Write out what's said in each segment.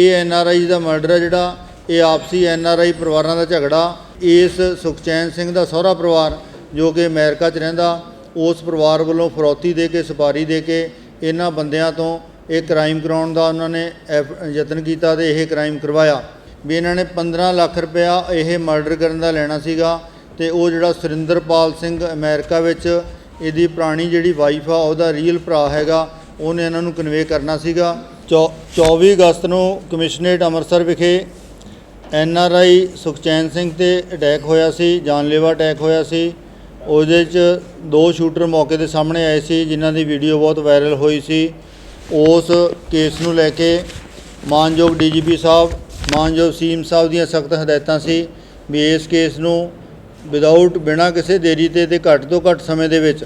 ਇਹ ਐਨ ਆਰ ਆਈ ਦਾ ਮਰਡਰ ਹੈ ਜਿਹੜਾ, ਇਹ ਆਪਸੀ ਐਨ ਆਰ ਆਈ ਪਰਿਵਾਰਾਂ ਦਾ ਝਗੜਾ, ਇਸ ਸੁਖਚੈਨ ਸਿੰਘ ਦਾ ਸਹੁਰਾ ਪਰਿਵਾਰ ਜੋ ਕਿ ਅਮਰੀਕਾ 'ਚ ਰਹਿੰਦਾ, ਉਸ ਪਰਿਵਾਰ ਵੱਲੋਂ ਫਰੌਤੀ ਦੇ ਕੇ ਸੁਪਾਰੀ ਦੇ ਕੇ, ਇਹਨਾਂ ਬੰਦਿਆਂ ਤੋਂ ਇਹ ਕ੍ਰਾਈਮ ਕਰਾਉਣ ਦਾ ਉਹਨਾਂ ਨੇ ਐਫ- ਯਤਨ ਕੀਤਾ ਤੇ ਇਹ ਕ੍ਰਾਈਮ ਕਰਵਾਇਆ। ਵੀ ਇਹਨਾਂ ਨੇ 15 ਲੱਖ ਰੁਪਇਆ ਇਹ ਮਰਡਰ ਕਰਨ ਦਾ ਲੈਣਾ ਸੀਗਾ ਤੇ ਉਹ ਜਿਹੜਾ ਸੁਰਿੰਦਰਪਾਲ ਸਿੰਘ ਅਮਰੀਕਾ ਵਿੱਚ ਇਹਦੀ ਪੁਰਾਣੀ ਜਿਹੜੀ ਵਾਈਫ ਆ, ਉਹਦਾ ਰੀਅਲ ਭਰਾ ਹੈਗਾ, ਉਹਨੇ ਇਹਨਾਂ ਨੂੰ ਕਨਵੇ ਕਰਨਾ ਸੀਗਾ। 24 ਅਗਸਤ ਨੂੰ ਕਮਿਸ਼ਨਰੇਟ ਅੰਮ੍ਰਿਤਸਰ ਵਿਖੇ N R I Sukhchain Singh ਤੇ ਅਟੈਕ ਹੋਇਆ ਸੀ, ਜਾਨਲੇਵਾ ਅਟੈਕ ਹੋਇਆ ਸੀ। ਉਹਦੇ 'ਚ ਦੋ ਸ਼ੂਟਰ ਮੌਕੇ ਦੇ ਸਾਹਮਣੇ ਆਏ ਸੀ, ਜਿਨ੍ਹਾਂ ਦੀ ਵੀਡੀਓ ਬਹੁਤ ਵਾਇਰਲ ਹੋਈ ਸੀ। ਉਸ ਕੇਸ ਨੂੰ ਲੈ ਕੇ ਮਾਨਯੋਗ ਡੀਜੀਪੀ ਸਾਹਿਬ, ਮਾਨਯੋਗ ਸੀਐਮ ਸਾਹਿਬ ਦੀਆਂ ਸਖਤ ਹਦਾਇਤਾਂ ਸੀ ਵੀ ਇਸ ਕੇਸ ਨੂੰ ਵਿਦਆਊਟ ਬਿਨਾਂ ਕਿਸੇ ਦੇਰੀ ਤੇ ਤੇ ਘੱਟ ਤੋਂ ਘੱਟ ਸਮੇਂ ਦੇ ਵਿੱਚ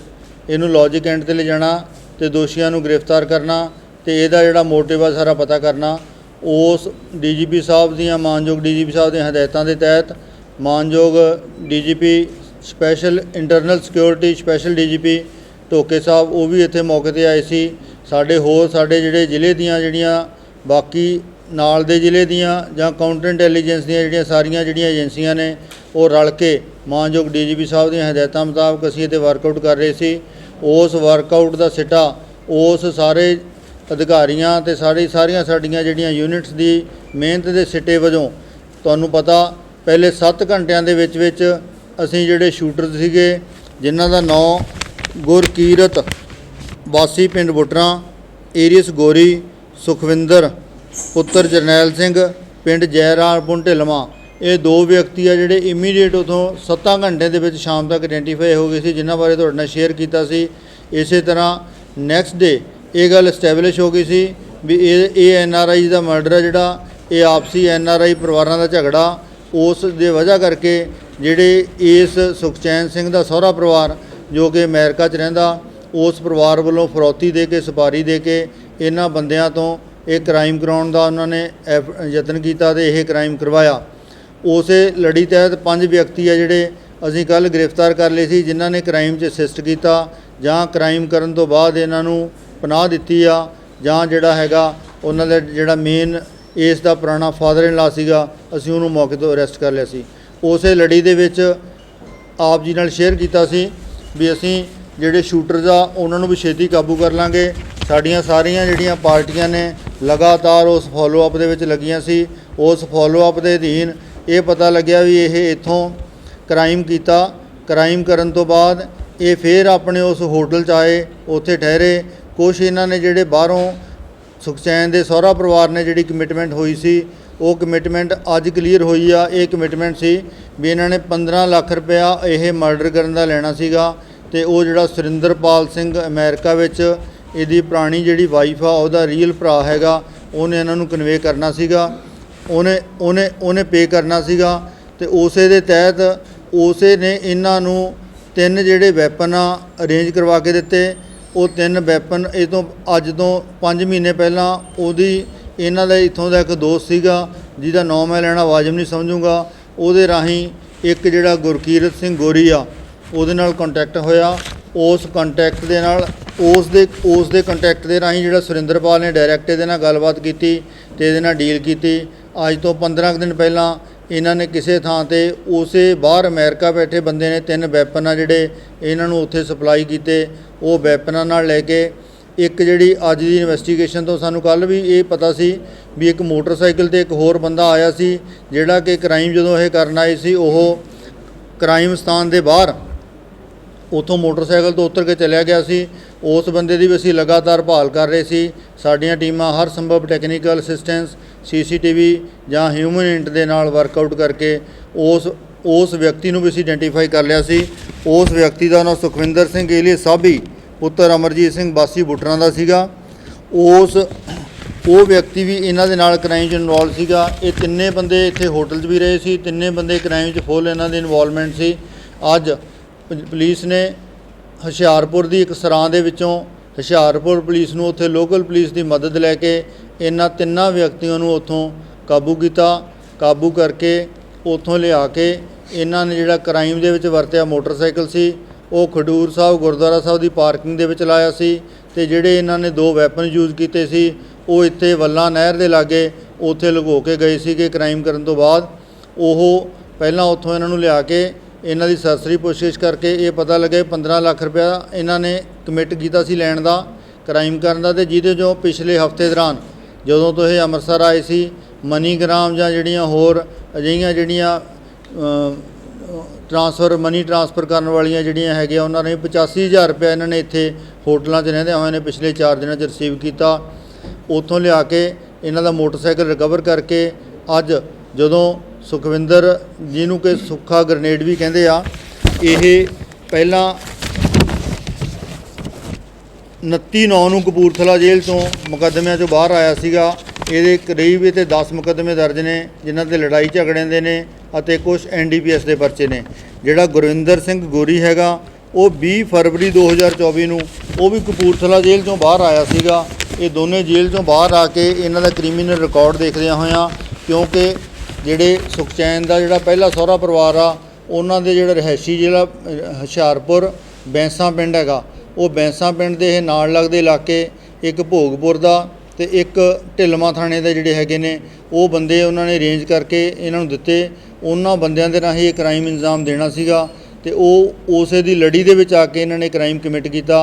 ਇਹਨੂੰ ਲੌਜਿਕ ਐਂਡ ਤੇ ਲਿਜਾਣਾ ਤੇ ਦੋਸ਼ੀਆਂ ਨੂੰ ਗ੍ਰਿਫਤਾਰ ਕਰਨਾ ਤੇ ਇਹਦਾ ਜਿਹੜਾ ਮੋਟਿਵ ਆ ਸਾਰਾ ਪਤਾ ਕਰਨਾ। ਉਸ ਡੀਜੀਪੀ ਸਾਹਿਬ ਦੀਆਂ, ਮਾਨਯੋਗ ਡੀਜੀਪੀ ਸਾਹਿਬ ਦੀਆਂ ਹਦਾਇਤਾਂ ਦੇ ਤਹਿਤ ਮਾਨਯੋਗ DGP special internal security special DGP Dhoke Sahib, ਉਹ ਵੀ ਇੱਥੇ ਮੌਕੇ ਤੇ ਆਏ ਸੀ। ਸਾਡੇ ਹੋਰ, ਸਾਡੇ ਜਿਹੜੇ ਜ਼ਿਲ੍ਹੇ ਦੀਆਂ ਜਿਹੜੀਆਂ, ਬਾਕੀ ਨਾਲ ਦੇ ਜ਼ਿਲ੍ਹੇ ਦੀਆਂ ਜਾਂ ਕਾਊਂਟਰ ਇੰਟੈਲੀਜੈਂਸ ਦੀਆਂ ਜਿਹੜੀਆਂ ਸਾਰੀਆਂ ਜਿਹੜੀਆਂ ਏਜੰਸੀਆਂ ਨੇ, ਉਹ ਰਲ ਕੇ ਮਾਨਯੋਗ ਡੀਜੀਪੀ ਸਾਹਿਬ ਦੀਆਂ ਹਦਾਇਤਾਂ ਮੁਤਾਬਕ ਅਸੀਂ ਇਹਤੇ ਵਰਕਆਊਟ ਕਰ ਰਹੇ ਸੀ। ਉਸ ਵਰਕਆਊਟ ਦਾ ਸਿੱਟਾ, ਉਸ ਸਾਰੇ ਅਧਿਕਾਰੀਆਂ ਤੇ ਸਾਰੀ ਸਾਰੀਆਂ ਸਾਡੀਆਂ ਜਿਹੜੀਆਂ ਯੂਨਿਟਸ ਦੀ ਮਿਹਨਤ ਦੇ ਸਿੱਟੇ ਵਜੋਂ ਤੁਹਾਨੂੰ ਪਤਾ ਪਹਿਲੇ 7 ਘੰਟਿਆਂ ਦੇ ਵਿੱਚ ਵਿੱਚ ਅਸੀਂ ਜਿਹੜੇ ਸ਼ੂਟਰ ਸੀਗੇ, ਜਿਨ੍ਹਾਂ ਦਾ ਨਾਂ ਗੁਰਕੀਰਤ, ਵਾਸੀ ਪਿੰਡ ਬੁੱਟਰਾਂ, ਏਰੀਅਸ ਗੋਰੀ, ਸੁਖਵਿੰਦਰ, ਪੁੱਤਰ ਜਰਨੈਲ ਸਿੰਘ, ਪਿੰਡ ਜੈਰਾਲਪੁਰ ਢਿਲਵਾਂ। ਇਹ ਦੋ ਵਿਅਕਤੀ ਆ ਜਿਹੜੇ ਇਮੀਡੀਏਟ ਉਥੋਂ 7 ਘੰਟੇ ਦੇ ਵਿੱਚ ਸ਼ਾਮ ਤੱਕ ਆਇਡੈਂਟੀਫਾਈ ਹੋ ਗਏ ਸੀ, ਜਿਨ੍ਹਾਂ ਬਾਰੇ ਤੁਹਾਡੇ ਨਾਲ ਸ਼ੇਅਰ ਕੀਤਾ ਸੀ। ਇਸੇ ਤਰ੍ਹਾਂ ਨੈਕਸਟ ਡੇ ਇਹ ਗੱਲ ਐਸਟੈਬਲਿਸ਼ ਹੋ ਗਈ ਸੀ ਵੀ ਇਹ ਇਹ ਐਨ ਆਰ ਆਈ ਦਾ ਮਰਡਰ ਹੈ ਜਿਹੜਾ, ਇਹ ਆਪਸੀ ਐਨ ਆਰ ਆਈ ਪਰਿਵਾਰਾਂ ਦਾ ਝਗੜਾ, ਉਸ ਦੇ ਵਜ੍ਹਾ ਕਰਕੇ ਜਿਹੜੇ ਇਸ ਸੁਖਚੈਨ ਸਿੰਘ ਦਾ ਸਹੁਰਾ ਪਰਿਵਾਰ ਜੋ ਕਿ ਅਮਰੀਕਾ 'ਚ ਰਹਿੰਦਾ, ਉਸ ਪਰਿਵਾਰ ਵੱਲੋਂ ਫਰੌਤੀ ਦੇ ਕੇ ਸੁਪਾਰੀ ਦੇ ਕੇ ਇਹਨਾਂ ਬੰਦਿਆਂ ਤੋਂ ਇਹ ਕ੍ਰਾਈਮ ਕਰਾਉਣ ਦਾ ਉਹਨਾਂ ਨੇ ਐਫ- ਯਤਨ ਕੀਤਾ ਤੇ ਇਹ ਕ੍ਰਾਈਮ ਕਰਵਾਇਆ। ਉਸੇ ਲੜੀ ਤਹਿਤ ਪੰਜ ਵਿਅਕਤੀ ਆ ਜਿਹੜੇ ਅਸੀਂ ਕੱਲ ਗ੍ਰਿਫਤਾਰ ਕਰ ਲਏ ਸੀ, ਜਿਨ੍ਹਾਂ ਨੇ ਕ੍ਰਾਈਮ 'ਚ ਅਸਿਸਟ ਕੀਤਾ ਜਾਂ ਕ੍ਰਾਈਮ ਕਰਨ ਤੋਂ ਬਾਅਦ ਇਹਨਾਂ ਨੂੰ ਪਨਾਹ ਦਿੱਤੀ ਆ ਜਾਂ ਜਿਹੜਾ ਹੈਗਾ ਉਹਨਾਂ ਦਾ ਜਿਹੜਾ ਮੇਨ ਇਸ ਦਾ ਪੁਰਾਣਾ ਫਾਦਰ ਇਨ ਲਾ ਸੀਗਾ, ਅਸੀਂ ਉਹਨੂੰ ਮੌਕੇ ਤੋਂ ਅਰੈਸਟ ਕਰ ਲਿਆ ਸੀ। ਉਸੇ ਲੜੀ ਦੇ ਵਿੱਚ ਆਪ ਜੀ ਨਾਲ ਸ਼ੇਅਰ ਕੀਤਾ ਸੀ ਵੀ ਅਸੀਂ ਜਿਹੜੇ ਸ਼ੂਟਰਸ ਆ, ਉਹਨਾਂ ਨੂੰ ਵੀ ਛੇਤੀ ਕਾਬੂ ਕਰ ਲਾਂਗੇ। ਸਾਡੀਆਂ ਸਾਰੀਆਂ ਜਿਹੜੀਆਂ ਪਾਰਟੀਆਂ ਨੇ ਲਗਾਤਾਰ ਉਸ ਫਾਲੋ ਅਪ ਦੇ ਵਿੱਚ ਲੱਗੀਆਂ ਸੀ। ਉਸ ਫਾਲੋ ਅਪ ਦੇ ਅਧੀਨ ਇਹ ਪਤਾ ਲੱਗਿਆ ਵੀ ਇਹ ਇੱਥੋਂ ਕ੍ਰਾਈਮ ਕੀਤਾ। ਕ੍ਰਾਈਮ ਕਰਨ ਤੋਂ ਬਾਅਦ ਇਹ ਫੇਰ ਆਪਣੇ ਉਸ ਹੋਟਲ 'ਚ ਆਏ, ਉੱਥੇ ਠਹਿਰੇ। ਕੁਛ ਇਹਨਾਂ ਨੇ ਜਿਹੜੇ ਬਾਹਰੋਂ ਸੁਖਚੈਨ ਦੇ ਸਹੁਰਾ ਪਰਿਵਾਰ ਨੇ ਜਿਹੜੀ ਕਮਿਟਮੈਂਟ ਹੋਈ ਸੀ, ਉਹ ਕਮਿਟਮੈਂਟ ਅੱਜ ਕਲੀਅਰ ਹੋਈ ਆ। ਇਹ ਕਮਿਟਮੈਂਟ ਸੀ ਵੀ ਇਹਨਾਂ ਨੇ 15 ਲੱਖ ਰੁਪਇਆ ਇਹ ਮਰਡਰ ਕਰਨ ਦਾ ਲੈਣਾ ਸੀਗਾ ਤੇ ਉਹ ਜਿਹੜਾ ਸੁਰਿੰਦਰਪਾਲ ਸਿੰਘ ਅਮਰੀਕਾ ਵਿੱਚ ਇਹਦੀ ਪੁਰਾਣੀ ਜਿਹੜੀ ਵਾਈਫ ਆ, ਉਹਦਾ ਰੀਅਲ ਭਰਾ ਹੈਗਾ, ਉਹਨੇ ਇਹਨਾਂ ਨੂੰ ਕਨਵੇ ਕਰਨਾ ਸੀਗਾ। ਉਹਨੇ ਉਹਨੇ ਉਹਨੇ ਪੇ ਕਰਨਾ ਸੀਗਾ ਤੇ ਉਸੇ ਦੇ ਤਹਿਤ ਉਸੇ ਨੇ ਇਹਨਾਂ ਨੂੰ ਤਿੰਨ ਜਿਹੜੇ ਵੈਪਨ ਆ ਅਰੇਂਜ ਕਰਵਾ ਕੇ ਦਿੱਤੇ। ਉਹ ਤਿੰਨ ਵੈਪਨ ਇਹ ਤੋਂ ਅੱਜ ਤੋਂ 5 ਮਹੀਨੇ ਪਹਿਲਾਂ ਉਹਦੀ, ਇਹਨਾਂ ਦਾ ਇੱਥੋਂ ਦਾ ਇੱਕ ਦੋਸਤ ਸੀਗਾ, ਜਿਹਦਾ ਨਾਮ ਮੈਂ ਲੈਣਾ ਵਾਜਬ ਨਹੀਂ ਸਮਝੂੰਗਾ, ਉਹਦੇ ਰਾਹੀਂ ਇੱਕ ਜਿਹੜਾ ਗੁਰਕੀਰਤ ਸਿੰਘ ਗੋਰੀ ਆ, ਉਹਦੇ ਨਾਲ ਕੰਟੈਕਟ ਹੋਇਆ। ਉਸ ਕੰਟੈਕਟ ਦੇ ਨਾਲ, ਉਸ ਦੇ ਉਸ ਦੇ ਕੰਟੈਕਟ ਦੇ ਰਾਹੀਂ ਜਿਹੜਾ ਸੁਰਿੰਦਰਪਾਲ ਨੇ ਡਾਇਰੈਕਟ ਇਹਦੇ ਨਾਲ ਗੱਲਬਾਤ ਕੀਤੀ ਤੇ ਇਹਦੇ ਨਾਲ ਡੀਲ ਕੀਤੀ। ਅੱਜ ਤੋਂ 15 ਕੁ ਦਿਨ ਪਹਿਲਾਂ ਇਹਨਾਂ ਨੇ ਕਿਸੇ ਥਾਂ ਤੇ ਉਸੇ ਬਾਹਰ ਅਮਰੀਕਾ ਬੈਠੇ ਬੰਦੇ ਨੇ ਤਿੰਨ ਵੈਪਨ ਆ ਜਿਹੜੇ ਇਹਨਾਂ ਨੂੰ ਉੱਥੇ ਸਪਲਾਈ ਕੀਤੇ, ਉਹ ਵੈਪਨਾਂ ਨਾਲ ਲੈ ਕੇ ਇੱਕ ਜਿਹੜੀ ਅੱਜ ਦੀ ਇਨਵੈਸਟੀਗੇਸ਼ਨ ਤੋਂ ਸਾਨੂੰ ਕੱਲ ਵੀ ਇਹ ਪਤਾ ਸੀ ਵੀ ਇੱਕ ਮੋਟਰਸਾਈਕਲ ਤੇ ਇੱਕ ਹੋਰ ਬੰਦਾ ਆਇਆ ਸੀ, ਜਿਹੜਾ ਕਿ ਕ੍ਰਾਈਮ ਜਦੋਂ ਇਹ ਕਰਨ ਆਏ ਸੀ, ਉਹ ਕ੍ਰਾਈਮ ਸਥਾਨ ਦੇ ਬਾਹਰ ਉਥੋਂ ਮੋਟਰਸਾਈਕਲ ਤੋਂ ਉਤਰ ਕੇ ਚਲਿਆ ਗਿਆ ਸੀ। ਉਸ ਬੰਦੇ ਦੀ ਵੀ ਅਸੀਂ ਲਗਾਤਾਰ ਭਾਲ ਕਰ ਰਹੇ ਸੀ। ਸਾਡੀਆਂ ਟੀਮਾਂ ਹਰ ਸੰਭਵ ਟੈਕਨੀਕਲ ਅਸਿਸਟੈਂਸ ਸੀਸੀਟੀਵੀ ਜਾਂ ਹਿਊਮਨ ਇੰਟ ਦੇ ਨਾਲ ਵਰਕਆਊਟ ਕਰਕੇ ਉਸ ਉਸ ਵਿਅਕਤੀ ਨੂੰ ਵੀ ਅਸੀਂ ਆਇਡੈਂਟੀਫਾਈ ਕਰ ਲਿਆ ਸੀ। ਉਸ ਵਿਅਕਤੀ ਦਾ ਨਾਮ ਸੁਖਵਿੰਦਰ ਸਿੰਘ ਏਲੀਏ ਸਾਬੀ, ਪੁੱਤਰ ਅਮਰਜੀਤ ਸਿੰਘ ਬਾਸੀ ਬੁੱਟਰਾਂ ਦਾ ਸੀਗਾ। ਉਸ, ਉਹ ਵਿਅਕਤੀ ਵੀ ਇਹਨਾਂ ਦੇ ਨਾਲ ਕ੍ਰਾਈਮ 'ਚ ਇਨਵੋਲਵ ਸੀਗਾ। ਇਹ ਤਿੰਨੇ ਬੰਦੇ ਇੱਥੇ ਹੋਟਲ 'ਚ ਵੀ ਰਹੇ ਸੀ। ਤਿੰਨੇ ਬੰਦੇ ਕ੍ਰਾਈਮ 'ਚ ਫੁੱਲ ਇਹਨਾਂ ਦੀ ਇਨਵੋਲਵਮੈਂਟ ਸੀ। ਅੱਜ ਪੁਲਿਸ ਨੇ ਹੁਸ਼ਿਆਰਪੁਰ ਦੀ ਇੱਕ ਸਰਾਂ ਦੇ ਵਿੱਚੋਂ ਹੁਸ਼ਿਆਰਪੁਰ ਪੁਲਿਸ ਨੂੰ ਉੱਥੇ ਲੋਕਲ ਪੁਲਿਸ ਦੀ ਮਦਦ ਲੈ ਕੇ ਇਹਨਾਂ ਤਿੰਨਾਂ ਵਿਅਕਤੀਆਂ ਨੂੰ ਉੱਥੋਂ ਕਾਬੂ ਕੀਤਾ, ਕਾਬੂ ਕਰਕੇ ਉੱਥੋਂ ਲਿਆ ਕੇ ਇਹਨਾਂ ਨੇ ਜਿਹੜਾ ਕ੍ਰਾਈਮ ਦੇ ਵਿੱਚ ਵਰਤਿਆ ਮੋਟਰਸਾਈਕਲ ਸੀ, ਉਹ ਖਡੂਰ ਸਾਹਿਬ, ਗੁਰਦੁਆਰਾ ਸਾਹਿਬ ਦੀ ਪਾਰਕਿੰਗ ਦੇ ਵਿੱਚ ਲਾਇਆ ਸੀ ਤੇ ਜਿਹੜੇ ਇਹਨਾਂ ਨੇ ਦੋ ਵੈਪਨ ਯੂਜ਼ ਕੀਤੇ ਸੀ, ਉਹ ਇੱਥੇ ਵੱਲਾ ਨਹਿਰ ਦੇ ਲਾਗੇ ਉੱਥੇ ਲੁਕੋ ਕੇ ਗਏ ਸੀਗੇ ਕ੍ਰਾਈਮ ਕਰਨ ਤੋਂ ਬਾਅਦ। ਉਹ ਪਹਿਲਾਂ ਉੱਥੋਂ ਇਹਨਾਂ ਨੂੰ ਲਿਆ ਕੇ ਇਹਨਾਂ ਦੀ ਸਰਸਰੀ ਪੁੱਛਗਿੱਛ ਕਰਕੇ ਇਹ ਪਤਾ ਲੱਗਿਆ 15 ਲੱਖ ਰੁਪਇਆ ਇਹਨਾਂ ਨੇ ਕਮਿਟ ਕੀਤਾ ਸੀ ਲੈਣ ਦਾ ਕ੍ਰਾਈਮ ਕਰਨ ਦਾ ਤੇ ਜਿਹਦੇ ਜੋ ਪਿਛਲੇ ਹਫ਼ਤੇ ਦੌਰਾਨ ਜਦੋਂ ਤੋਂ ਇਹ ਅੰਮ੍ਰਿਤਸਰ ਆਏ ਸੀ ਮਨੀਗ੍ਰਾਮ ਜਾਂ ਜਿਹੜੀਆਂ ਹੋਰ ਅਜਿਹੀਆਂ ਜਿਹੜੀਆਂ ਅ, ਟ੍ਰਾਂਸਫਰ ਮਨੀ ਟ੍ਰਾਂਸਫਰ ਕਰਨ ਵਾਲੀਆਂ ਜਿਹੜੀਆਂ ਹੈਗੀਆਂ ਉਹਨਾਂ ਨੇ 85000 ਰੁਪਏ ਇਹਨਾਂ ਨੇ ਇੱਥੇ ਹੋਟਲਾਂ 'ਚ ਰਹਿੰਦੇ ਹੋਏ ਨੇ ਪਿਛਲੇ 4 ਦਿਨਾਂ 'ਚ ਰਿਸੀਵ ਕੀਤਾ। ਉੱਥੋਂ ਲਿਆ ਕੇ ਇਹਨਾਂ ਦਾ ਮੋਟਰਸਾਈਕਲ ਰਿਕਵਰ ਕਰਕੇ ਅੱਜ ਜਦੋਂ ਸੁਖਵਿੰਦਰ ਜਿਹਨੂੰ ਕਿ ਸੁੱਖਾ ਗ੍ਰਨੇਡ ਵੀ ਕਹਿੰਦੇ ਆ, ਇਹ ਪਹਿਲਾਂ 29 ਨੌ ਨੂੰ ਕਪੂਰਥਲਾ ਜੇਲ੍ਹ ਤੋਂ ਮੁਕੱਦਮਿਆਂ 'ਚੋਂ ਬਾਹਰ ਆਇਆ ਸੀਗਾ। ਇਹਦੇ ਕਰੀਬ ਇਹ ਤੇ 10 ਮੁਕੱਦਮੇ ਦਰਜ ਨੇ, ਜਿਨ੍ਹਾਂ ਤੇ ਲੜਾਈ ਝਗੜਿਆਂ ਦੇ ਨੇ ਅਤੇ ਕੁਝ ਐਨਡੀਪੀਐਸ ਦੇ ਪਰਚੇ ਨੇ। ਜਿਹੜਾ ਗੁਰਵਿੰਦਰ ਸਿੰਘ ਗੋਰੀ ਹੈਗਾ, ਉਹ 20 ਫਰਵਰੀ 2024 ਨੂੰ ਉਹ ਵੀ ਕਪੂਰਥਲਾ ਜੇਲ੍ਹ ਤੋਂ ਬਾਹਰ ਆਇਆ ਸੀਗਾ। ਇਹ ਦੋਨੇ ਜੇਲ੍ਹ ਤੋਂ ਬਾਹਰ ਆ ਕੇ ਇਹਨਾਂ ਦਾ ਕ੍ਰਿਮੀਨਲ ਰਿਕਾਰਡ ਦੇਖਦਿਆਂ ਹੋਇਆਂ, ਕਿਉਂਕਿ ਜਿਹੜੇ ਸੁਖਚੈਨ ਦਾ ਜਿਹੜਾ ਪਹਿਲਾ ਸਹੁਰਾ ਪਰਿਵਾਰ ਆ ਉਹਨਾਂ ਦੇ ਜਿਹੜਾ ਰਿਹਾਇਸ਼ੀ ਜ਼ਿਲ੍ਹਾ ਅਹ, ਹੁਸ਼ਿਆਰਪੁਰ ਬੈਂਸਾਂ ਪਿੰਡ ਹੈਗਾ ਉਹ ਬੈਂਸਾਂ ਪਿੰਡ ਦੇ ਇਹ ਨਾਲ ਲੱਗਦੇ ਇਲਾਕੇ ਇੱਕ ਭੋਗਪੁਰ ਦਾ ਤੇ ਇੱਕ ਢਿਲਮਾ ਥਾਣੇ ਦੇ ਜਿਹੜੇ ਹੈਗੇ ਨੇ ਉਹ ਬੰਦੇ ਉਹਨਾਂ ਨੇ ਅਰੇਂਜ ਕਰਕੇ ਇਹਨਾਂ ਨੂੰ ਦਿੱਤੇ। ਉਹਨਾਂ ਬੰਦਿਆਂ ਦੇ ਰਾਹੀਂ ਇਹ ਕ੍ਰਾਈਮ ਇੰਜ਼ਾਮ ਦੇਣਾ ਸੀਗਾ ਤੇ ਉਹ ਉਸੇ ਦੀ ਲੜੀ ਦੇ ਵਿੱਚ ਆ ਕੇ ਇਹਨਾਂ ਨੇ ਕ੍ਰਾਈਮ ਕਮਿਟ ਕੀਤਾ।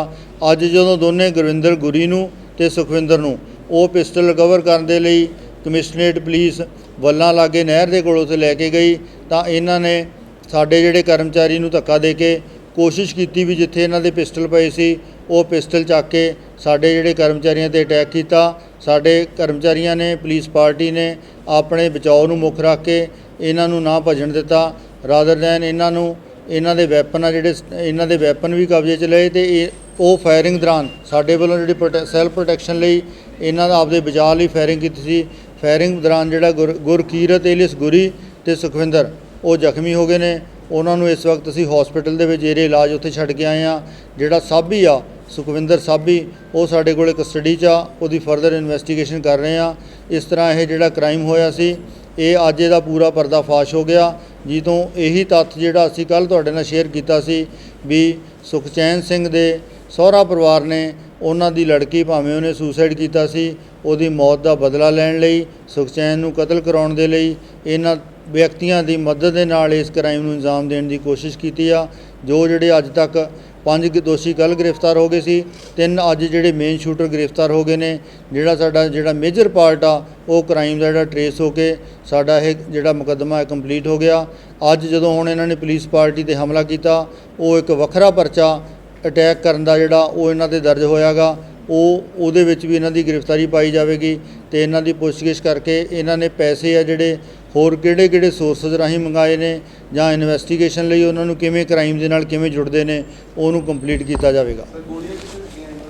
ਅੱਜ ਜਦੋਂ ਦੋਨੇ ਗੁਰਵਿੰਦਰ ਗੁਰੀ ਨੂੰ ਤੇ ਸੁਖਵਿੰਦਰ ਨੂੰ ਉਹ ਪਿਸਟਲ ਰਿਕਵਰ ਕਰਨ ਦੇ ਲਈ ਕਮਿਸ਼ਨਰੇਟ ਪੁਲਿਸ ਵੱਲਾਂ ਲਾਗੇ ਨਹਿਰ ਦੇ ਕੋਲ ਉੱਥੇ ਲੈ ਕੇ ਗਈ, ਤਾਂ ਇਹਨਾਂ ਨੇ ਸਾਡੇ ਜਿਹੜੇ ਕਰਮਚਾਰੀ ਨੂੰ ਧੱਕਾ ਦੇ ਕੇ ਕੋਸ਼ਿਸ਼ ਕੀਤੀ ਵੀ ਜਿੱਥੇ ਇਹਨਾਂ ਦੇ ਪਿਸਟਲ ਪਏ ਸੀ, ਉਹ ਪਿਸਟਲ ਚੱਕ ਕੇ ਸਾਡੇ ਜਿਹੜੇ ਕਰਮਚਾਰੀਆਂ ਤੇ ਅਟੈਕ ਕੀਤਾ। ਸਾਡੇ ਕਰਮਚਾਰੀਆਂ ਨੇ, ਪੁਲਿਸ ਪਾਰਟੀ ਨੇ ਆਪਣੇ ਬਚਾਓ ਨੂੰ ਮੁੱਖ ਰੱਖ ਕੇ ਇਹਨਾਂ ਨੂੰ ਨਾ ਭੱਜਣ ਦਿੱਤਾ। ਰਾਦਰ ਦੈਨ ਇਹਨਾਂ ਨੂੰ, ਇਹਨਾਂ ਦੇ ਵੈਪਨ ਆ ਜਿਹੜੇ, ਇਹਨਾਂ ਦੇ ਵੈਪਨ ਵੀ ਕਬਜ਼ੇ 'ਚ ਲਏ ਤੇ ਇਹ, ਉਹ ਫਾਇਰਿੰਗ ਦੌਰਾਨ ਸਾਡੇ ਵੱਲੋਂ ਜਿਹੜੀ ਸੈਲਫ ਪ੍ਰੋਟੈਕਸ਼ਨ ਲਈ ਇਹਨਾਂ ਦਾ ਆਪਦੇ ਬਚਾਅ ਲਈ ਫਾਇਰਿੰਗ ਕੀਤੀ ਸੀ। ਫਾਇਰਿੰਗ ਦੌਰਾਨ ਜਿਹੜਾ ਗੁਰ- ਗੁਰਕੀਰਤ ਏਲਿਸ ਗੁਰੀ ਤੇ ਸੁਖਵਿੰਦਰ, ਉਹ ਜ਼ਖਮੀ ਹੋ ਗਏ ਨੇ। ਉਹਨਾਂ ਨੂੰ ਇਸ ਵਕਤ ਅਸੀਂ ਹਸਪੀਟਲ ਦੇ ਵਿੱਚ ਜਿਹੜੇ ਇਲਾਜ ਉੱਥੇ ਛੱਡ ਕੇ ਆਏ ਆ ਜਿਹੜਾ ਸਾਬੀ ਆ, ਸੁਖਵਿੰਦਰ ਸਾਬੀ, ਉਹ ਸਾਡੇ ਕੋਲੇ ਕਸਟਡੀ 'ਚ ਆ। ਉਹਦੀ ਫਰਦਰ ਇਨਵੈਸਟੀਗੇਸ਼ਨ ਕਰ ਰਹੇ ਆ ਇਸ ਤਰ੍ਹਾਂ ਇਹ ਜਿਹੜਾ ਕ੍ਰਾਈਮ ਹੋਇਆ ਸੀ, ਇਹ ਅੱਜ ਇਹਦਾ ਪੂਰਾ ਪਰਦਾਫਾਸ਼ ਹੋ ਗਿਆ। ਜਿੱਦੋਂ ਇਹੀ ਤੱਥ ਜਿਹੜਾ ਅਸੀਂ ਕੱਲ ਤੁਹਾਡੇ ਨਾਲ ਸ਼ੇਅਰ ਕੀਤਾ ਸੀ ਵੀ ਸੁਖਚੈਨ ਸਿੰਘ ਦੇ ਸਹੁਰਾ ਪਰਿਵਾਰ ਨੇ ਉਹਨਾਂ ਦੀ ਲੜਕੀ ਭਾਵੇਂ ਉਹਨੇ ਸੁਸਾਈਡ ਕੀਤਾ ਸੀ, ਉਹਦੀ ਮੌਤ ਦਾ ਬਦਲਾ ਲੈਣ ਲਈ, ਸੁਖਚੈਨ ਨੂੰ ਕਤਲ ਕਰਾਉਣ ਦੇ ਲਈ, ਇਹਨਾਂ ਵਿਅਕਤੀਆਂ ਦੀ ਮਦਦ ਦੇ ਨਾਲ ਇਸ ਕ੍ਰਾਈਮ ਨੂੰ ਅੰਜਾਮ ਦੇਣ ਦੀ ਕੋਸ਼ਿਸ਼ ਕੀਤੀ ਆ, ਜੋ ਜਿਹੜੇ ਅੱਜ ਤੱਕ ਪੰਜ ਦੋਸ਼ੀ ਕੱਲ ਗ੍ਰਿਫਤਾਰ ਹੋ ਗਏ ਸੀ, ਤਿੰਨ ਅੱਜ ਜਿਹੜੇ ਮੇਨ ਸ਼ੂਟਰ ਗ੍ਰਿਫਤਾਰ ਹੋ ਗਏ ਨੇ, ਜਿਹੜਾ ਸਾਡਾ, ਜਿਹੜਾ ਮੇਜਰ ਪਾਰਟ ਆ, ਉਹ ਕ੍ਰਾਈਮ ਦਾ ਜਿਹੜਾ ਟਰੇਸ ਹੋ ਕੇ ਸਾਡਾ ਇਹ ਜਿਹੜਾ ਮੁਕੱਦਮਾ ਹੈ ਕੰਪਲੀਟ ਹੋ ਗਿਆ। ਅੱਜ ਜਦੋਂ ਹੁਣ ਇਹਨਾਂ ਨੇ ਪੁਲਿਸ ਪਾਰਟੀ ਤੇ ਹਮਲਾ ਕੀਤਾ, ਉਹ ਇੱਕ ਵੱਖਰਾ ਪਰਚਾ ਅਟੈਕ ਕਰਨ ਦਾ ਜਿਹੜਾ ਉਹ ਇਹਨਾਂ ਤੇ ਦਰਜ ਹੋਇਆਗਾ, ਉਹ ਉਹਦੇ ਵਿੱਚ ਵੀ ਇਹਨਾਂ ਦੀ ਗ੍ਰਿਫਤਾਰੀ ਪਾਈ ਜਾਵੇਗੀ ਤੇ ਇਹਨਾਂ ਦੀ ਪੁੱਛਗਿੱਛ ਕਰਕੇ ਇਹਨਾਂ ਨੇ ਪੈਸੇ ਆ ਜਿਹੜੇ ਹੋਰ ਕਿਹੜੇ ਕਿਹੜੇ ਸੋਰਸਸ ਰਾਹੀਂ ਮੰਗਾਏ ਨੇ ਜਾਂ ਇਨਵੈਸਟੀਗੇਸ਼ਨ ਲਈ ਉਹਨਾਂ ਨੂੰ ਕਿਵੇਂ ਕ੍ਰਾਈਮ ਦੇ ਨਾਲ ਕਿਵੇਂ ਜੁੜਦੇ ਨੇ, ਉਹਨੂੰ ਕੰਪਲੀਟ ਕੀਤਾ ਜਾਵੇਗਾ।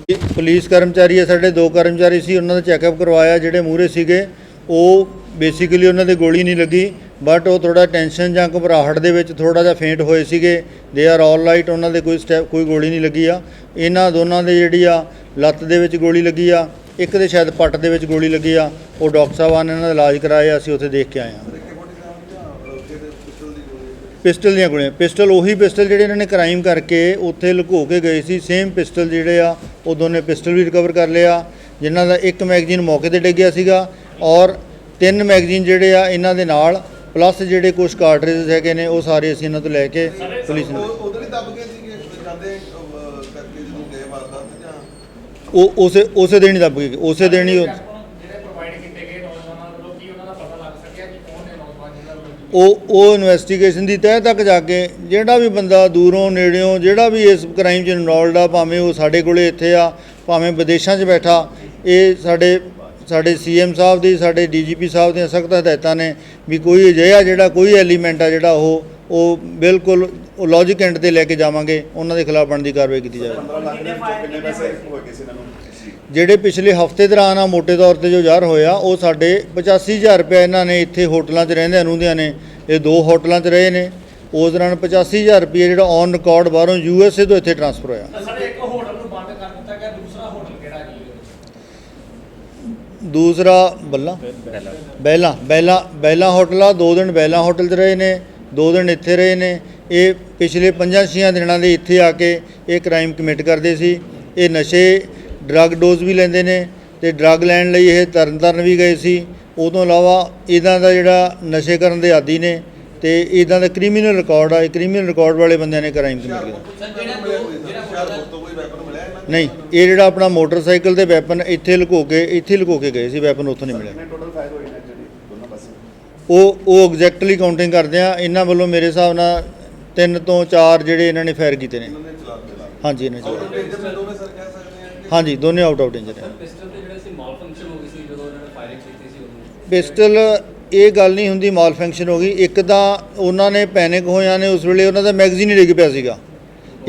ਇਹ ਪੁਲਿਸ ਕਰਮਚਾਰੀ ਹੈ ਸਾਡੇ ਦੋ ਕਰਮਚਾਰੀ ਸੀ, ਉਹਨਾਂ ਦਾ ਚੈੱਕਅਪ ਕਰਵਾਇਆ, ਜਿਹੜੇ ਮੂਹਰੇ ਸੀਗੇ, ਉਹ ਬੇਸਿਕਲੀ ਉਹਨਾਂ ਦੇ ਗੋਲੀ ਨਹੀਂ ਲੱਗੀ ਬਟ ਉਹ ਥੋੜਾ ਟੈਨਸ਼ਨ ਜਾਂ ਘਬਰਾਹਟ ਦੇ ਵਿੱਚ ਥੋੜਾ ਜਿਹਾ ਫੇਂਟ ਹੋਏ ਸੀਗੇ। ਦੇ ਆਰ ਆਲ ਰਾਈਟ ਉਹਨਾਂ ਦੇ ਕੋਈ ਸਟੈਪ ਕੋਈ ਗੋਲੀ ਨਹੀਂ ਲੱਗੀ ਆ। ਇਹਨਾਂ ਦੋਨਾਂ ਦੇ ਜਿਹੜੀ ਆ, ਲੱਤ ਦੇ ਵਿੱਚ ਗੋਲੀ ਲੱਗੀ ਆ, ਇੱਕ ਦੇ ਸ਼ਾਇਦ ਪੱਟ ਦੇ ਵਿੱਚ ਗੋਲੀ ਲੱਗੀ ਆ। ਉਹ ਡਾਕਟਰ ਸਾਹਿਬਾਨ ਨੇ ਇਹਨਾਂ ਦਾ ਇਲਾਜ ਕਰਾਇਆ, ਅਸੀਂ ਉੱਥੇ ਦੇਖ ਕੇ ਆਏ ਆ ਪਿਸਟਲ ਦੀਆਂ ਗੋਲੀਆਂ ਪਿਸਟਲ ਉਹੀ ਪਿਸਟਲ ਜਿਹੜੇ ਇਹਨਾਂ ਨੇ ਕ੍ਰਾਈਮ ਕਰਕੇ ਉੱਥੇ ਲੁਕੋ ਕੇ ਗਏ ਸੀ। ਸੇਮ ਪਿਸਟਲ ਜਿਹੜੇ ਆ, ਉਹ ਦੋਨੇ ਪਿਸਟਲ ਵੀ ਰਿਕਵਰ ਕਰ ਲਿਆ। ਜਿਨ੍ਹਾਂ ਦਾ ਇੱਕ ਮੈਗਜ਼ੀਨ ਮੌਕੇ ਤੇ ਡਿੱਗਿਆ ਸੀਗਾ ਔਰ ਤਿੰਨ ਮੈਗਜ਼ੀਨ ਜਿਹੜੇ ਆ, ਇਹਨਾਂ ਦੇ ਨਾਲ ਪਲੱਸ ਜਿਹੜੇ ਕੁਝ ਕਾਰਟ੍ਰਿਜਸ ਹੈਗੇ ਨੇ ਉਹ ਸਾਰੇ ਅਸੀਂ ਇਹਨਾਂ ਤੋਂ ਲੈ ਕੇ ਪੁਲਿਸ ਨੂੰ ਉਧਰ ਹੀ ਦੱਬ ਗਏ ਸੀਗੇ ਜਾਂਦੇ ਅਹ, ਕਰਕੇ ਜਦੋਂ ਗਏ ਵਾਰਦਾਤ ਜਾਂ? ਉਹ ਉਸੇ ਉਸੇ ਦਿਨ ਹੀ ਦੱਬ ਗਏ ਉਸੇ ਦਿਨ ਹੀ ਉਹ- ਜਿਹੜੇ ਪ੍ਰੋਵਾਈਡ ਕੀਤੇ ਗਏ ਨੌਜਵਾਨਾਂ ਵੱਲੋਂ ਕੀ ਉਹਨਾਂ ਦਾ ਪਤਾ ਲੱਗ ਸਕਿਆ ਕਿ ਕੌਣ ਨੇ ਨੌਜਵਾਨ ਜਿਹਨਾਂ ਵੱਲੋਂ ਉਹ ਉਹ ਇਨਵੈਸਟੀਗੇਸ਼ਨ ਦੀ ਤਹਿ ਤੱਕ ਜਾ ਕੇ ਜਿਹੜਾ ਵੀ ਬੰਦਾ ਦੂਰੋਂ ਨੇੜਿਓਂ ਜਿਹੜਾ ਵੀ ਇਸ ਕ੍ਰਾਈਮ 'ਚ ਇਨਵੋਲਡ ਆ ਭਾਵੇਂ ਉਹ ਸਾਡੇ ਕੋਲੇ ਇੱਥੇ ਆ ਭਾਵੇਂ ਵਿਦੇਸ਼ਾਂ 'ਚ ਬੈਠਾ ਇਹ ਸਾਡੇ ਸਾਡੇ ਸੀਐਮ ਸਾਹਿਬ ਦੀ ਸਾਡੇ ਡੀਜੀਪੀ ਸਾਹਿਬ ਦੀਆਂ ਸਖਤ ਹਦਾਇਤਾਂ ਨੇ ਵੀ ਕੋਈ ਅਜਿਹਾ ਜਿਹੜਾ ਕੋਈ ਐਲੀਮੈਂਟ ਆ ਜਿਹੜਾ ਉਹ ਉਹ ਬਿਲਕੁਲ ਉਹ ਲੌਜੀਕ ਐਂਡ ਤੇ ਲੈ ਕੇ ਜਾਵਾਂਗੇ ਉਹਨਾਂ ਦੇ ਖਿਲਾਫ ਬਣਦੀ ਕਾਰਵਾਈ ਕੀਤੀ ਜਾਵੇ। 15 ਲੱਖ ਦੇ ਵਿੱਚੋਂ ਕਿੰਨੇ ਪੈਸੇ ਹੋਏ ਕਿਸੇ ਇਹਨਾਂ ਨੂੰ ਸੀ ਜਿਹੜੇ ਪਿਛਲੇ ਹਫ਼ਤੇ ਦੌਰਾਨ ਆ ਮੋٹے ਤੌਰ ਤੇ ਜੋ ਜ਼ਾਹਰ ਹੋਇਆ ਉਹ ਸਾਡੇ 85000 ਰੁਪਏ ਇਹਨਾਂ ਨੇ ਇੱਥੇ ਹੋਟਲਾਂ 'ਚ ਰਹਿੰਦੇ ਅਨੂੰਦਿਆਂ ਨੇ ਇਹ ਦੋ ਹੋਟਲਾਂ 'ਚ ਰਹੇ ਨੇ। ਉਸ ਦੌਰਾਨ 85000 ਰੁਪਏ ਜਿਹੜਾ ਔਨ ਰਿਕਾਰਡ ਬਾਹਰੋਂ ਯੂਐਸਏ ਤੋਂ ਇੱਥੇ ਟ੍ਰਾਂਸਫਰ ਹੋਇਆ ਸਰ ਇੱਕ ਹੋਟਲ ਨੂੰ ਬੰਦ ਕਰ ਦਿੱਤਾ ਗਿਆ ਦੂਸਰਾ ਹੋਟਲ ਕਿਹੜਾ ਜੀ ਇਹਦੇ ਵਿੱਚ? ਦੂਸਰਾ ਬੱਲਾ? ਬੈਲਾ। ਬੈਲਾ ਬੈਲਾ ਹੋਟਲ ਆ, ਦੋ ਦਿਨ ਬੈਲਾ ਹੋਟਲ 'ਚ ਰਹੇ ਨੇ, ਦੋ ਦਿਨ ਇੱਥੇ ਰਹੇ ਨੇ। ਇਹ ਪਿਛਲੇ ਪੰਜਾਂ ਛੀਆਂ ਦਿਨਾਂ ਦੇ ਇੱਥੇ ਆ ਕੇ ਇਹ ਕ੍ਰਾਈਮ ਕਮਿਟ ਕਰਦੇ ਸੀ। ਇਹ ਨਸ਼ੇ ਡਰੱਗ ਡੋਜ਼ ਵੀ ਲੈਂਦੇ ਨੇ ਤੇ ਡਰੱਗ ਲੈਣ ਲਈ ਇਹ ਤਰਨਤਾਰਨ ਵੀ ਗਏ ਸੀ। ਉਹ ਤੋਂ ਇਲਾਵਾ ਇਹਨਾਂ ਦਾ ਜਿਹੜਾ ਨਸ਼ੇ ਕਰਨ ਦੇ ਆਦੀ ਨੇ ਤੇ ਇਹਨਾਂ ਦਾ ਕ੍ਰਿਮੀਨਲ ਰਿਕਾਰਡ ਆ, ਇਹ ਕ੍ਰਿਮੀਨਲ ਰਿਕਾਰਡ ਵਾਲੇ ਬੰਦਿਆਂ ਨੇ ਕ੍ਰਾਈਮ ਕਮਿਟ ਕੀਤਾ ਸਰ ਜਿਹੜਾ ਦੋ ਜਿਹੜਾ ਹੁਸ਼ਿਆਰਪੁਰ ਤੋਂ ਕੋਈ ਵੈਪਨ ਮਿਲਿਆ ਇਹਨਾਂ ਨੂੰ? ਨਹੀਂ ਇਹ ਜਿਹੜਾ ਆਪਣਾ ਮੋਟਰਸਾਈਕਲ ਤੇ ਵੈਪਨ ਇੱਥੇ ਲੁਕੋ ਕੇ ਇੱਥੇ ਲੁਕੋ ਕੇ ਗਏ ਸੀ ਵੈਪਨ ਉੱਥੋਂ ਨਹੀਂ ਮਿਲਿਆ। ਟੋਟਲ ਫਾਇਰ ਹੋਏ ਨੇ ਜਿਹੜੀ ਦੋਨੋਂ ਪਾਸੇ। ਉਹ ਉਹ ਐਗਜ਼ੈਕਟਲੀ ਕਾਊਂਟਿੰਗ ਕਰਦੇ ਆ ਇਹਨਾਂ ਵੱਲੋਂ ਮੇਰੇ ਹਿਸਾਬ ਨਾਲ ਤਿੰਨ ਤੋਂ ਚਾਰ ਜਿਹੜੇ ਇਹਨਾਂ ਨੇ ਫਾਇਰ ਕੀਤੇ ਨੇ। ਚਲਾ ਹਾਂਜੀ ਇਹਨਾਂ ਚ ਆਫ ਡੇਂਜਰ ਨੇ ਦੋਵੇਂ ਸਰ ਕਹਿ ਸਕਦੇ ਆ ਕਿ ਹਾਂਜੀ ਦੋਨੇ ਆਊਟ ਆਫ ਡੇਂਜਰ ਹੈ ਪਿਸਟਲ ਤੇ ਜਿਹੜਾ ਸੀ ਮਾਲ ਫੰਕਸ਼ਨ ਹੋ ਗਈ ਸੀ ਜਦੋਂ ਉਹਨਾਂ ਨੇ ਫਾਇਰਿੰਗ ਕੀਤੀ ਸੀ ਉਦੋਂ ਪਿਸਟਲ ਇਹ ਗੱਲ ਨਹੀਂ ਹੁੰਦੀ ਮਾਲ ਫੰਕਸ਼ਨ ਹੋ ਗਈ। ਇੱਕ ਤਾਂ ਉਹਨਾਂ ਨੇ ਪੈਨਿਕ ਹੋਇਆਂ ਨੇ ਉਸ ਵੇਲੇ ਉਹਨਾਂ ਦਾ ਮੈਗਜ਼ੀਨ ਹੀ ਡਿੱਗ ਪਿਆ ਸੀਗਾ।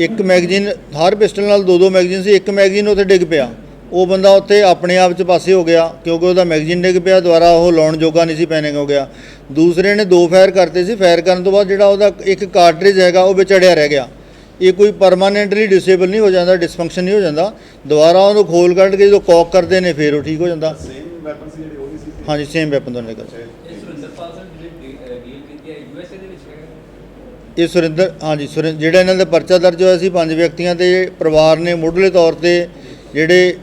ਇੱਕ ਮੈਗਜ਼ੀਨ ਹਰ ਪਿਸਟਲ ਨਾਲ ਦੋ ਦੋ ਮੈਗਜ਼ੀਨ ਸੀ ਇੱਕ ਮੈਗਜ਼ੀਨ ਉੱਥੇ ਡਿੱਗ ਪਿਆ। ਉਹ ਬੰਦਾ ਉੱਥੇ ਆਪਣੇ ਆਪ 'ਚ ਪਾਸੇ ਹੋ ਗਿਆ ਕਿਉਂਕਿ ਉਹਦਾ ਮੈਗਜ਼ੀਨ ਡਿੱਗ ਪਿਆ ਦੁਬਾਰਾ ਉਹ ਲਾਉਣ ਜੋਗਾ ਨਹੀਂ ਸੀ ਪੈਨਿਕ ਹੋ ਗਿਆ। ਦੂਸਰੇ ਨੇ ਦੋ ਫਾਇਰ ਕਰਤੇ ਸੀ ਫਾਇਰ ਕਰਨ ਤੋਂ ਬਾਅਦ ਜਿਹੜਾ ਉਹਦਾ ਇੱਕ ਕਾਰਟ੍ਰਿਜ ਹੈਗਾ ਉਹ ਵਿੱਚ ਅੜਿਆ ਰਹਿ ਗਿਆ। ਇਹ ਕੋਈ ਪਰਮਾਨੈਂਟਲੀ ਡਿਸੇਬਲ ਨਹੀਂ ਹੋ ਜਾਂਦਾ ਡਿਸਫੰਕਸ਼ਨ ਨਹੀਂ ਹੋ ਜਾਂਦਾ। ਦੁਬਾਰਾ ਉਹਨੂੰ ਖੋਲ ਕੱਢ ਕੇ ਜਦੋਂ ਕੌਕ ਕਰਦੇ ਨੇ ਫਿਰ ਉਹ ਠੀਕ ਹੋ ਜਾਂਦਾ। ਸੇਮ ਵੈਪਨ ਸੀ ਜਿਹੜੇ ਉਹੀ ਸੀ? ਹਾਂਜੀ ਸੇਮ ਵੈਪਨ ਦੋਨੇ ਕਰ ਇਹ ਸੁਰਿੰਦਰਪਾਲ ਸਰ ਜਿਹੜੀ ਡੀਲ ਕੀਤੀ ਹੈ ਯੂਐਸਏ ਦੇ ਵਿੱਚ ਹੈਗਾ ਇਹ ਸੁਰਿੰਦਰ, ਹਾਂਜੀ, ਸੁਰਿੰ, ਜਿਹੜਾ ਇਹਨਾਂ ਦਾ ਪਰਚਾ ਦਰਜ ਹੋਇਆ ਸੀ, ਪੰਜ ਵਿਅਕਤੀਆਂ ਤੇ ਪਰਿਵਾਰ ਨੇ ਮੁੱਢਲੇ ਤੌਰ ਤੇ ਜਿਹੜੇ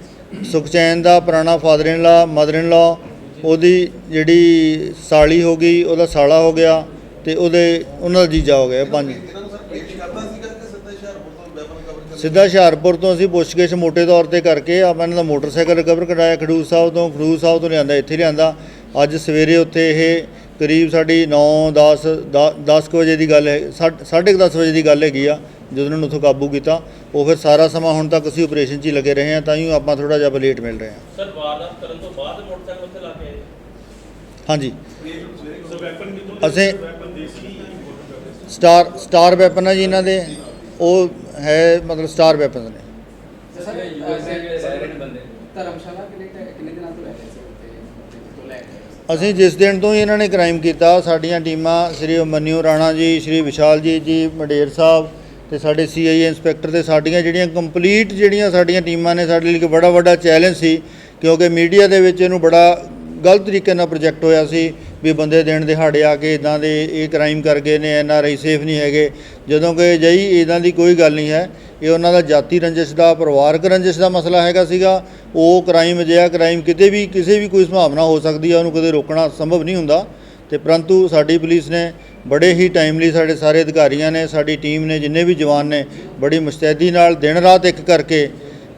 ਸੁਖਚੈਨ ਦਾ ਪੁਰਾਣਾ father in law mother in ਲਾ ਉਹਦੀ ਜਿਹੜੀ ਸਾਲੀ ਹੋ ਗਈ, ਉਹਦਾ ਸਾਲਾ ਹੋ ਗਿਆ ਤੇ ਉਹਦੇ, ਉਹਨਾਂ ਦਾ ਜੀਜਾ ਹੋ ਗਿਆ ਪੰਜ। ਸਿੱਧਾ ਹੁਸ਼ਿਆਰਪੁਰ ਤੋਂ ਅਸੀਂ ਪੁੱਛਗਿੱਛ ਮੋਟੇ ਤੌਰ ਤੇ ਕਰਕੇ ਆਪਾਂ ਇਹਨਾਂ ਦਾ ਮੋਟਰਸਾਈਕਲ ਰਿਕਵਰ ਕਰਾਇਆ, ਖਡੂਰ ਸਾਹਿਬ ਤੋਂ ਖਡੂਰ ਸਾਹਿਬ ਤੋਂ ਲਿਆਂਦਾ, ਇੱਥੇ ਲਿਆਂਦਾ। ਅੱਜ ਸਵੇਰੇ ਉੱਥੇ ਇਹ ਕਰੀਬ ਸਾਡੀ 9 10 10 ਵਜੇ ਦੀ ਗੱਲ ਹੈ 10:30 ਵਜੇ ਦੀ ਗੱਲ ਹੈਗੀ ਆ ਜਦੋਂ ਉਹਨਾਂ ਨੂੰ ਉੱਥੋਂ ਕਾਬੂ ਕੀਤਾ ਉਹ ਫਿਰ ਸਾਰਾ ਸਮਾਂ ਹੁਣ ਤੱਕ ਅਸੀਂ ਆਪਰੇਸ਼ਨ 'ਚ ਹੀ ਲੱਗੇ ਰਹੇ ਹਾਂ ਤਾਂ ਹੀ ਆਪਾਂ ਥੋੜਾ ਜਿਹਾ ਲੇਟ ਮਿਲ ਰਹੇ ਹਾਂ। ਸਰ ਵਾਰਦਾਤ ਕਰਨ ਤੋਂ ਬਾਅਦ ਮੋਟਰਸਾਈਕਲ ਉੱਥੇ ਲਾ ਕੇ ਆਏ? ਹਾਂਜੀ। ਅਸੀਂ ਸਟਾਰ ਸਟਾਰ ਵੈਪਨ ਹੈ ਜੀ ਇਹਨਾਂ ਦੇ ਉਹ ਹੈ ਮਤਲਬ ਸਟਾਰ ਵੈਪਨ ਨੇ। ਸਰ ਯੂਐਸਏ ਜਿਹੜੇ ਸਾਇਰਨ ਬੰਦੇ ਧਰਮਸ਼ਾਲਾ ਕਿੰਨੇ ਕਿੰਨੇ ਦਿਨਾਂ ਤੋਂ ਲੈ ਰਹੇ ਸੀ ਉੱਥੇ ਤੋਂ ਲੈ ਕੇ ਅਸੀਂ ਜਿਸ ਦਿਨ ਤੋਂ ਹੀ ਇਹਨਾਂ ਨੇ ਕ੍ਰਾਈਮ ਕੀਤਾ, ਸਾਡੀਆਂ ਟੀਮਾਂ ਸ਼੍ਰੀ ਮਨਿਓ ਰਾਣਾ ਜੀ, ਸ਼੍ਰੀ ਵਿਸ਼ਾਲ ਜੀ ਜੀ ਮਡੇਰ ਸਾਹਿਬ ਤੇ ਸਾਡੇ ਸੀਆਈ ਇੰਸਪੈਕਟਰ ਤੇ ਸਾਡੀਆਂ ਜਿਹੜੀਆਂ ਕੰਪਲੀਟ ਜਿਹੜੀਆਂ ਸਾਡੀਆਂ ਟੀਮਾਂ ਨੇ, ਸਾਡੇ ਲਈ ਇੱਕ ਬੜਾ ਵੱਡਾ ਚੈਲੰਜ ਸੀ ਕਿਉਂਕਿ ਮੀਡੀਆ ਦੇ ਵਿੱਚ ਇਹਨੂੰ ਬੜਾ ਗਲਤ ਤਰੀਕੇ ਨਾਲ ਪ੍ਰੋਜੈਕਟ ਹੋਇਆ ਸੀ। ਵੀ ਬੰਦੇ ਦਿਨ ਦਿਹਾੜੇ ਆ ਕੇ ਇਦਾਂ ਦੇ ਇਹ ਕ੍ਰਾਈਮ ਕਰ ਗਏ ਨੇ ਐਨ ਆਰ ਆਈ ਸੇਫ ਨਹੀਂ ਹੈਗੇ। ਜਦੋਂ ਕਿ ਜਈ ਇਦਾਂ ਦੀ ਕੋਈ ਗੱਲ ਨਹੀਂ ਹੈ। ਇਹ ਉਹਨਾਂ ਦਾ ਜਾਤੀ ਰੰਜਿਸ਼ ਦਾ, ਪਰਿਵਾਰਕ ਰੰਜਿਸ਼ ਦਾ ਮਸਲਾ ਹੈਗਾ ਸੀਗਾ। ਉਹ ਕ੍ਰਾਈਮ ਅਜਿਹਾ ਕ੍ਰਾਈਮ ਕਿਤੇ ਵੀ, ਕਿਸੇ ਵੀ ਕੋਈ ਸੰਭਾਵਨਾ ਹੋ ਸਕਦੀ ਹੈ ਉਹਨੂੰ ਕਦੇ ਰੋਕਣਾ ਸੰਭਵ ਨਹੀਂ ਹੁੰਦਾ। ਤੇ ਪਰੰਤੂ ਸਾਡੀ ਪੁਲਿਸ ਨੇ ਬੜੇ ਹੀ ਟਾਈਮਲੀ ਸਾਡੇ ਸਾਰੇ ਅਧਿਕਾਰੀਆਂ ਨੇ, ਸਾਡੀ ਟੀਮ ਨੇ, ਜਿੰਨੇ ਵੀ ਜਵਾਨ ਨੇ, ਬੜੀ ਮੁਸਤੈਦੀ ਨਾਲ ਦਿਨ ਰਾਤ ਇੱਕ ਕਰਕੇ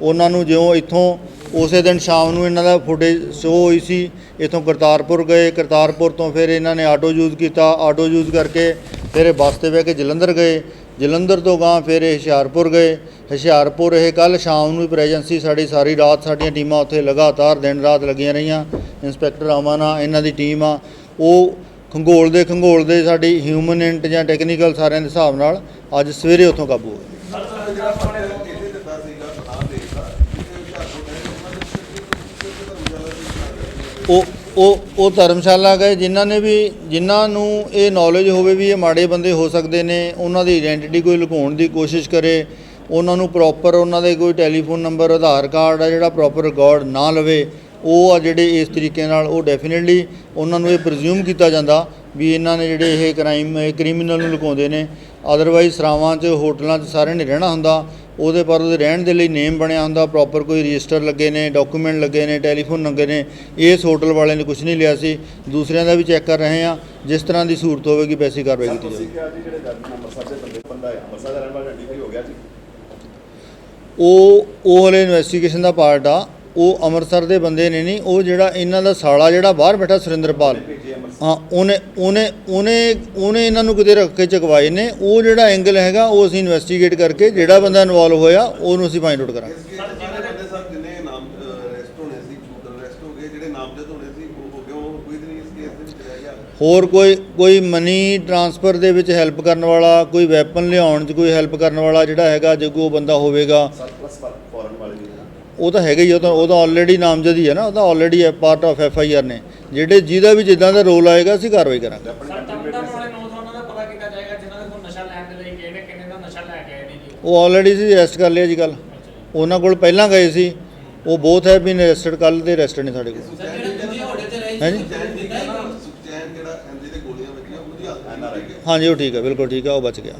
ਉਹਨਾਂ ਨੂੰ ਜਿਉਂ ਇੱਥੋਂ ਉਸੇ ਦਿਨ ਸ਼ਾਮ ਨੂੰ ਇਹਨਾਂ ਦਾ ਫੁਟੇਜ ਸ਼ੋ ਹੋਈ ਸੀ। ਇੱਥੋਂ ਕਰਤਾਰਪੁਰ ਗਏ। ਕਰਤਾਰਪੁਰ ਤੋਂ ਫਿਰ ਇਹਨਾਂ ਨੇ ਆਟੋ ਯੂਜ਼ ਕੀਤਾ। ਆਟੋ ਯੂਜ਼ ਕਰਕੇ ਫਿਰ ਇਹ ਬੱਸ ਤੇ ਬਹਿ ਕੇ ਜਲੰਧਰ ਗਏ। ਜਲੰਧਰ ਤੋਂ ਗਾਂ ਫਿਰ ਇਹ ਹੁਸ਼ਿਆਰਪੁਰ ਗਏ। ਹੁਸ਼ਿਆਰਪੁਰ ਇਹ ਕੱਲ ਸ਼ਾਮ ਨੂੰ ਪ੍ਰੈਜੈਂਸੀ ਸਾਡੀ ਸਾਰੀ ਰਾਤ ਸਾਡੀਆਂ ਟੀਮਾਂ ਉੱਥੇ ਲਗਾਤਾਰ ਦਿਨ ਰਾਤ ਲੱਗੀਆਂ ਰਹੀਆਂ। ਇੰਸਪੈਕਟਰ ਅਮਨ ਆ, ਇਹਨਾਂ ਦੀ ਟੀਮ ਆ। ਉਹ ਖੰਗੋਲ ਦੇ ਖੰਗੋਲ ਦੇ ਸਾਡੀ ਹਿਊਮਨ ਇੰਟ ਜਾਂ ਟੈਕਨੀਕਲ ਸਾਰਿਆਂ ਦੇ ਹਿਸਾਬ ਨਾਲ ਅੱਜ ਸਵੇਰੇ ਉੱਥੋਂ ਕਾਬੂ ਹੋ ਗਏ ਸਰ ਜਿਹੜਾ ਆਪਣੇ ਇਹਦੇ ਦਿੱਤਾ ਸੀਗਾ ਬਣਾ ਦੇਤਾ ਇਹ ਹੁਸ਼ਿਆਰਪੁਰ ਦੇ ਉਹਨਾਂ ਦੇ ਧਰਮਸ਼ਾਲਾ ਦੀ ਉਹ ਉਹ ਉਹ ਧਰਮਸ਼ਾਲਾ ਗਏ, ਜਿਨ੍ਹਾਂ ਨੇ ਵੀ, ਜਿਨ੍ਹਾਂ ਨੂੰ ਇਹ ਨੌਲੇਜ ਹੋਵੇ ਵੀ ਇਹ ਮਾੜੇ ਬੰਦੇ ਹੋ ਸਕਦੇ ਨੇ, ਉਹਨਾਂ ਦੀ ਆਇਡੈਂਟੀਟੀ ਕੋਈ ਲੁਕਾਉਣ ਦੀ ਕੋਸ਼ਿਸ਼ ਕਰੇ, ਉਹਨਾਂ ਨੂੰ ਪ੍ਰੋਪਰ ਉਹਨਾਂ ਦੇ ਕੋਈ ਟੈਲੀਫੋਨ ਨੰਬਰ ਆਧਾਰ ਕਾਰਡ ਆ ਜਿਹੜਾ ਪ੍ਰੋਪਰ ਰਿਕਾਰਡ ਨਾ ਲਵੇ, ਉਹ ਆ ਜਿਹੜੇ ਇਸ ਤਰੀਕੇ ਨਾਲ ਉਹ ਡੈਫੀਨਿਟਲੀ ਉਹਨਾਂ ਨੂੰ ਇਹ ਪ੍ਰਜ਼ਿਊਮ ਕੀਤਾ ਜਾਂਦਾ ਵੀ ਇਹਨਾਂ ਨੇ ਜਿਹੜੇ ਇਹ ਕ੍ਰਾਈਮ ਇਹ ਕ੍ਰਿਮੀਨਲ ਨੂੰ ਲੁਕਾਉਂਦੇ ਨੇ ਅਦਰਵਾਈਜ਼ ਸਰਾਵਾਂ 'ਚ, ਹੋਟਲਾਂ 'ਚ ਸਾਰਿਆਂ ਨੇ ਰਹਿਣਾ ਹੁੰਦਾ ਉਹਦੇ ਪਰ ਉਹਦੇ ਰਹਿਣ ਦੇ ਲਈ ਨੇਮ ਬਣਿਆ ਹੁੰਦਾ ਪ੍ਰੋਪਰ ਕੋਈ ਰਜਿਸਟਰ ਲੱਗੇ ਨੇ ਡਾਕੂਮੈਂਟ ਲੱਗੇ ਨੇ ਟੈਲੀਫੋਨ ਲੱਗੇ ਨੇ ਇਸ ਹੋਟਲ ਵਾਲੇ ਨੇ ਕੁਝ ਨਹੀਂ ਲਿਆ ਸੀ। ਦੂਸਰਿਆਂ ਦਾ ਵੀ ਚੈੱਕ ਕਰ ਰਹੇ ਆ ਜਿਸ ਤਰ੍ਹਾਂ ਦੀ ਸੂਰਤ ਹੋਵੇਗੀ ਵੈਸੀ ਕਾਰਵਾਈ ਕੀਤੀ ਜਾਵੇਗੀ। ਕਿਹਾ ਜੀ ਜਿਹੜੇ ਜੱਜ ਅੰਮ੍ਰਿਤਸਰ ਦੇ ਬੰਦੇ ਬੰਦਾ ਹੈ ਅੰਮ੍ਰਿਤਸਰ ਦਾ ਰਹਿਣ ਵਾਲਾ ਆਈਡੈਂਟੀਫਾਈ ਹੋ ਗਿਆ ਜੀ? ਉਹ ਉਹ ਹਲੇ ਇਨਵੈਸਟੀਗੇਸ਼ਨ ਦਾ ਪਾਰਟ ਆ। ਉਹ ਅੰਮ੍ਰਿਤਸਰ ਦੇ ਬੰਦੇ ਨੇ ਨਹੀਂ ਉਹ ਜਿਹੜਾ ਇਹਨਾਂ ਦਾ ਸਾਲਾ ਜਿਹੜਾ ਬਾਹਰ ਬੈਠਾ ਸੁਰਿੰਦਰਪਾਲ ਹਾਂ ਉਹਨੇ ਉਹਨੇ ਉਹਨੇ ਉਹਨੇ ਇਹਨਾਂ ਨੂੰ ਕਿਤੇ ਰੱਖ ਕੇ ਚਕਵਾਏ ਨੇ ਉਹ ਜਿਹੜਾ ਐਂਗਲ ਹੈਗਾ ਉਹ ਅਸੀਂ ਇਨਵੈਸਟੀਗੇਟ ਕਰਕੇ ਜਿਹੜਾ ਬੰਦਾ ਇਨਵੋਲਵ ਹੋਇਆ ਉਹਨੂੰ ਅਸੀਂ ਫਾਈਂਡ ਆਊਟ ਕਰਾਂਗੇ। ਇਸ ਕੇਸ ਦੇ ਸਾਰੇ ਬੰਦੇ ਸਰ ਜਿੰਨੇ ਨਾਮ ਅਰੈਸਟ ਹੋਣੇ ਸੀ ਸ਼ੂਟਰ ਅਰੈਸਟ ਹੋ ਗਏ ਜਿਹੜੇ ਨਾਮਜ਼ਦ ਹੋਣੇ ਸੀ ਉਹ ਹੋ ਗਏ ਉਹ ਕੋਈ ਵੀ ਨਹੀਂ ਇਸ ਕੇਸ ਦੇ ਵਿੱਚ ਰਹਿ ਗਿਆ। ਹੋਰ ਕੋਈ ਕੋਈ ਮਨੀ ਟ੍ਰਾਂਸਫਰ ਦੇ ਵਿੱਚ ਹੈਲਪ ਕਰਨ ਵਾਲਾ ਕੋਈ ਵੈਪਨ ਲਿਆਉਣ 'ਚ ਕੋਈ ਹੈਲਪ ਕਰਨ ਵਾਲਾ ਜਿਹੜਾ ਹੈਗਾ ਜੇ ਕੋਈ ਉਹ ਬੰਦਾ ਹੋਵੇਗਾ ਸਰਪਲਸ ਫੋਰਨ ਵਾਲੇ ਵੀ ਹੈ ਉਹ ਤਾਂ ਹੈਗਾ ਹੀ ਉਹ ਤਾਂ ਉਹ ਤਾਂ ਆਲਰੇਡੀ ਨਾਮਜ਼ਦ ਹੀ ਹੈ ਨਾ ਉਹ ਤਾਂ ਆਲਰੇਡੀ ਹੈ part of F I R ਨੇ। ਜਿਹੜੇ ਜਿਹਦਾ ਵੀ ਜਿੱਦਾਂ ਦਾ ਰੋਲ ਆਏਗਾ ਅਸੀਂ ਕਾਰਵਾਈ ਕਰਾਂਗੇ। ਆਪਣੀ ਸਰ ਕੰਟਰੀ ਤਮਤਮ ਵਾਲੇ ਨੌਜਵਾਨਾਂ ਦਾ ਪਤਾ ਕੀਤਾ ਜਾਏਗਾ ਜਿਨ੍ਹਾਂ ਦੇ ਕੋਲ ਨਸ਼ਾ ਲੈਣ ਦੇ ਲਈ ਗਏ ਨੇ ਕਿੰਨੇ ਦਾ ਨਸ਼ਾ ਲੈ ਕੇ ਆਏ ਨੇ ਜੀ ਉਹ। ਆਲਰੇਡੀ ਸੀ ਅਰੈਸਟ ਕਰ ਲਿਆ ਜੀ ਕੱਲ ਉਹਨਾਂ ਕੋਲ ਪਹਿਲਾਂ ਗਏ ਸੀ। ਉਹ ਬੋਥ ਹੈ ਬੀਨ ਅਰੈਸਟਡ ਕੱਲ ਦੇ ਅਰੈਸਟਡ ਨੇ ਸਾਡੇ ਕੋਲ। ਸੁਖਚੈਨ ਹੈ ਜੀ ਸੁਖਚੈਨ ਜਿਹੜਾ ਜਿਹਦੇ ਗੋਲੀਆਂ ਵੱਜੀਆਂ ਉਹਦੀ ਹਾਲਤ NRI ਠੀਕ ਹੈ ਹਾਂਜੀ ਉਹ ਠੀਕ ਹੈ ਬਿਲਕੁਲ ਠੀਕ ਹੈ ਉਹ ਬਚ ਗਿਆ।